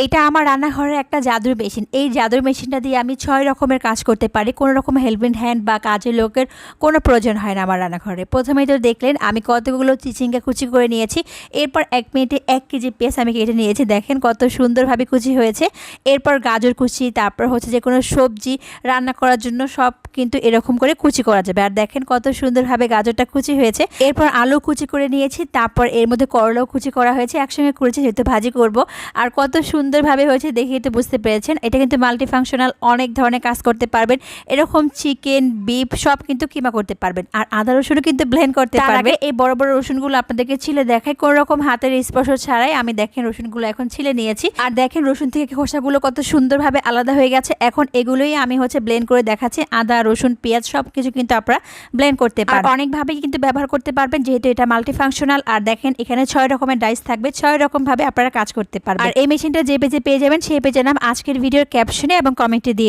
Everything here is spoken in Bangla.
এইটা আমার রান্নাঘরের একটা জাদুর মেশিন। এই জাদুর মেশিনটা দিয়ে আমি ছয় রকমের কাজ করতে পারি। কোনো রকম হেল্পিং হ্যান্ড বা কাজের লোকের কোনো প্রয়োজন হয় না আমার রান্নাঘরে। প্রথমেই তো দেখলেন, আমি কতগুলো চিচিঙ্গা কুচি করে নিয়েছি। এরপর এক মিনিটে এক কেজি পেঁয়াজ আমি কেটে নিয়েছি। দেখেন কত সুন্দরভাবে কুচি হয়েছে। এরপর গাজর কুচি, তারপর হচ্ছে যে কোনো সবজি রান্না করার জন্য সব কিন্তু এরকম করে কুচি করা যাবে। আর দেখেন কত সুন্দরভাবে গাজরটা কুচি হয়েছে। এরপর আলু কুচি করে নিয়েছি, তারপর এর মধ্যে করলাও কুচি করা হয়েছে। একসঙ্গে করেছি, যেহেতু ভাজি করব। আর কত সুন্দরভাবে হয়েছে দেখেই তো বুঝতে পেরেছেন। এটা কিন্তু মাল্টি ফাংশনাল অনেক ধরনের কাজ করতে পারবেন। এরকম চিকেন বিফ সব কিন্তু কিমা করতে পারবেন। আর আদা রসুনও কিন্তু ব্লেন্ড করতে পারবেন। এই বড় বড় রসুনগুলো আপনাদেরকে ছিলে দেখায় কোন রকম হাতের স্পর্শ ছাড়াই আমি দেখেন রসুনগুলো এখন ছিলে নিয়েছি। আর দেখেন রসুন থেকে খোসাগুলো কত সুন্দরভাবে আলাদা হয়ে গেছে। এখন এগুলোই আমি হচ্ছে ব্লেন্ড করে দেখাচ্ছি। আদা রসুন পেঁয়াজ সব কিছু কিন্তু আপনারা ব্লেন্ড করতে পারবেন। অনেকভাবেই কিন্তু ব্যবহার করতে পারবেন যেহেতু এটা মাল্টি ফাংশনাল আর দেখেন এখানে ছয় রকমের ডাইস থাকবে। ছয় রকম ভাবে আপনারা কাজ করতে পারবেন। আর এই মেশিনটা যে পেজে পেয়ে যাবেন সেই পেজের নাম আজকের ভিডিওর ক্যাপশনে এবং কমেন্টে দিয়ে